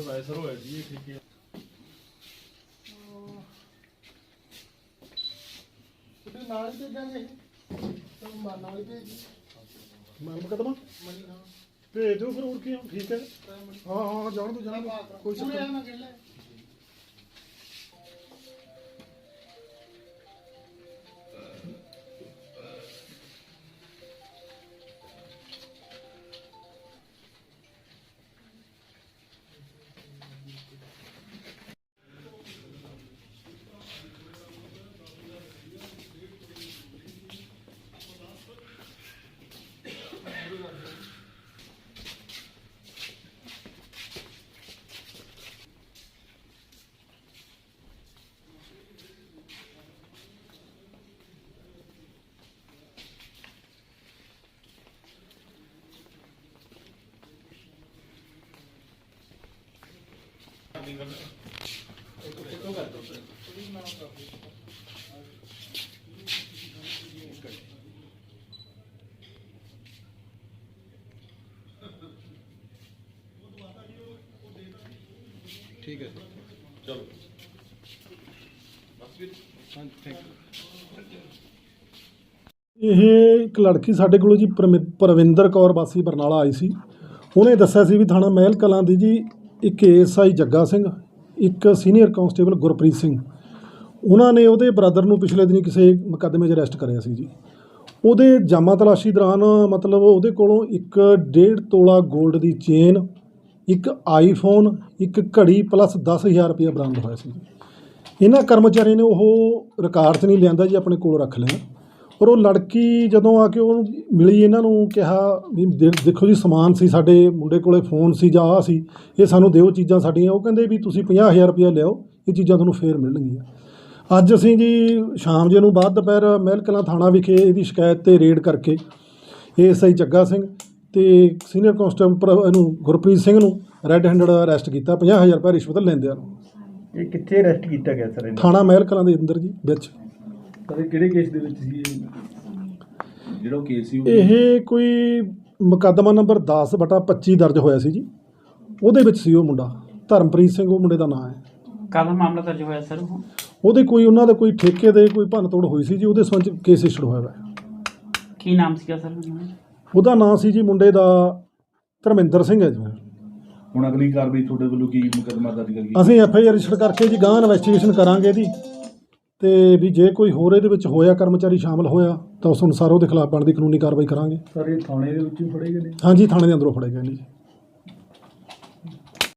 ਵੈਸਰ ਹੋਇਆ ਜੀ ਠੀਕ ਹੈ ਤੇ ਨਾਲ ਹੀ ਭੇਜਾਂਗੇ ਤੇ ਮਾਨ ਨਾਲ ਹੀ ਭੇਜ ਮੈਂ ਮੁਕਦਮਾ ਭੇਜ ਦਿਓ ਫਿਰ ਹੋਰ ਕੀ ਆ, ਠੀਕ ਹੈ ਹਾਂ ਹਾਂ ਜਾਣ ਦੋ ਜਾਣ ਦਿਓ, ਕੋਈ ਚੱਕਰ ਨਹੀਂ। ਨਾ ਕਹਿੰਦਾ ਠੀਕ ਹੈ ਚਲੋ। ਇਹ ਇੱਕ ਲੜਕੀ ਸਾਡੇ ਕੋਲ ਜੀ ਪਰਮਿ- ਪਰਵਿੰਦਰ ਕੌਰ ਵਾਸੀ ਬਰਨਾਲਾ ਆਈ ਸੀ। ਉਹਨੇ ਦੱਸਿਆ ਸੀ ਵੀ ਥਾਣਾ ਮਹਿਲ ਕਲਾਂ ਦੀ ਜੀ ਇੱਕ ਏਐਸਆਈ ਜੱਗਾ ਸਿੰਘ, ਇੱਕ ਸੀਨੀਅਰ ਕਾਂਸਟੇਬਲ ਗੁਰਪ੍ਰੀਤ ਸਿੰਘ। ਉਹਨਾਂ ਨੇ ਉਹਦੇ ਬ੍ਰਦਰ ਨੂੰ ਪਿਛਲੇ ਦਿਨੀ ਕਿਸੇ ਮੁਕੱਦਮੇ 'ਚ ਅਰੈਸਟ ਕਰਿਆ ਸੀ ਜੀ। ਉਹਦੇ ਜਾਮਾ ਤਲਾਸ਼ੀ ਦੌਰਾਨ ਮਤਲਬ ਉਹਦੇ ਕੋਲੋਂ ਇੱਕ ਡੇਢ ਤੋਲਾ 골ਡ ਦੀ ਚੇਨ, ਇੱਕ ਆਈਫੋਨ, ਇੱਕ ਘੜੀ ਪਲੱਸ 10000 ਰੁਪਏ ਬਰਾਮਦ ਹੋਇਆ ਸੀ ਇਹਨਾਂ ਕਰਮਚਾਰੀ ਨੇ ਉਹ ਰਿਕਾਰਡ 'ਚ ਨਹੀਂ ਲਿਆਂਦਾ ਜੀ, ਆਪਣੇ ਕੋਲ ਰੱਖ ਲਿਆ। ਔਰ ਉਹ ਲੜਕੀ ਜਦੋਂ ਆ ਕੇ ਉਹਨੂੰ ਮਿਲੀ ਇਹਨਾਂ ਨੂੰ ਕਿਹਾ ਵੀ ਦੇ- ਦੇਖੋ ਜੀ ਸਮਾਨ ਸੀ ਸਾਡੇ ਮੁੰਡੇ ਕੋਲੇ ਫੋਨ ਸੀ ਜਾਂ ਆਹ ਸੀ ਇਹ ਸਾਨੂੰ ਦਿਓ ਚੀਜ਼ਾਂ ਸਾਡੀਆਂ। ਉਹ ਕਹਿੰਦੇ ਵੀ ਤੁਸੀਂ 50000 ਰੁਪਏ ਲਿਆਓ ਇਹ ਚੀਜ਼ਾਂ ਤੁਹਾਨੂੰ ਫੇਰ ਮਿਲਣਗੀਆਂ। ਅੱਜ ਅਸੀਂ ਜੀ ਸ਼ਾਮ ਜੇ ਨੂੰ ਬਾਅਦ ਦੁਪਹਿਰ ਮਹਿਲ ਕਲਾਂ ਥਾਣਾ ਵਿਖੇ ਇਹਦੀ ਸ਼ਿਕਾਇਤ ਤੇ ਰੇਡ ਕਰਕੇ ਏਐਸਆਈ ਜੱਗਾ ਸਿੰਘ ਤੇ ਸੀਨੀਅਰ ਕਾਂਸਟੇਬਲ ਪ੍ਰ- ਇਹਨੂੰ ਗੁਰਪ੍ਰੀਤ ਸਿੰਘ ਨੂੰ ਰੈੱਡ ਹੈਂਡਡ ਅਰੈਸਟ ਕੀਤਾ 50000 ਰੁਪਏ ਰਿਸ਼ਵਤ ਲੈਂਦਿਆਂ ਨੂੰ। ਇਹ ਕਿੱਥੇ ਅਰੈਸਟ ਕੀਤਾ ਗਿਆ ਸਰ ਇਹਨੂੰ? ਥਾਣਾ ਮਹਿਲ ਕਲਾਂ ਦੇ ਅੰਦਰ ਜੀ ਵਿੱਚ। ਇਹ ਕਿਹੜੇ ਕੇਸ ਦੇ ਵਿੱਚ ਸੀ ਇਹ? ਜਿਹੜਾ ਉਹ ਕੇਸ ਸੀ ਉਹ ਇਹ ਕੋਈ ਮੁਕੱਦਮਾ ਨੰਬਰ 10 ਬਟਾ 25 ਦਰਜ ਹੋਇਆ ਸੀ ਜੀ। ਉਹਦੇ ਵਿੱਚ ਸੀ ਉਹ ਮੁੰਡਾ। ਧਰਮਪ੍ਰੀਤ ਸਿੰਘ ਉਹ ਮੁੰਡੇ ਦਾ ਨਾਮ ਹੈ। ਕਾਹਦਾ ਮਾਮਲਾ ਦਰਜ ਹੋਇਆ ਸਰ ਉਹ? ਉਹਦੇ ਕੋਈ ਉਹਨਾਂ ਦਾ ਕੋਈ ਠੇਕੇ ਦੇ ਕੋਈ ਭੰਨ ਤੋੜ ਹੋਈ ਸੀ ਜੀ ਉਹਦੇ ਸੰਬੰਧ 'ਚ ਕੇਸ ਇਸ਼ੂ ਹੋਇਆ ਹੈ ਕੀ ਨਾਮ ਸੀਗਾ ਸਰ? ਉਹਦਾ? ਨਾਮ ਸੀ ਜੀ ਮੁੰਡੇ ਦਾ ਧਰਮਿੰਦਰ ਸਿੰਘ ਹੈ ਜੀ। ਹੁਣ ਅਗਲੀ ਕਾਰਵਾਈ ਤੁਹਾਡੇ ਵੱਲੋਂ ਕੀ ਮੁਕੱਦਮਾ ਦਰਜ ਕਰੀ ਅਸੀਂ ਐਫ ਆਈ ਆਰ ਰਜਿਸਟਰ ਕਰਕੇ ਜੀ ਗਾਂ ਇਨਵੈਸਟੀਗੇਸ਼ਨ ਕਰਾਂਗੇ ਇਹਦੀ ਤੇ ਵੀ ਜੇ ਕੋਈ ਹੋਰ ਇਹਦੇ ਵਿੱਚ ਹੋਇਆ ਕਰਮਚਾਰੀ ਸ਼ਾਮਲ ਹੋਇਆ ਤਾਂ ਉਸ ਅਨੁਸਾਰ ਉਹਦੇ ਖਿਲਾਫ ਬਣਦੀ ਕਾਨੂੰਨੀ ਕਾਰਵਾਈ ਕਰਾਂਗੇ। ਸਰ ਇਹ ਥਾਣੇ ਦੇ ਵਿੱਚ ਹੀ ਫੜੇ ਗਏ ਨੇ? ਹਾਂਜੀ ਥਾਣੇ ਦੇ ਅੰਦਰੋਂ ਫੜੇ ਗਏ ਨੇ ਜੀ।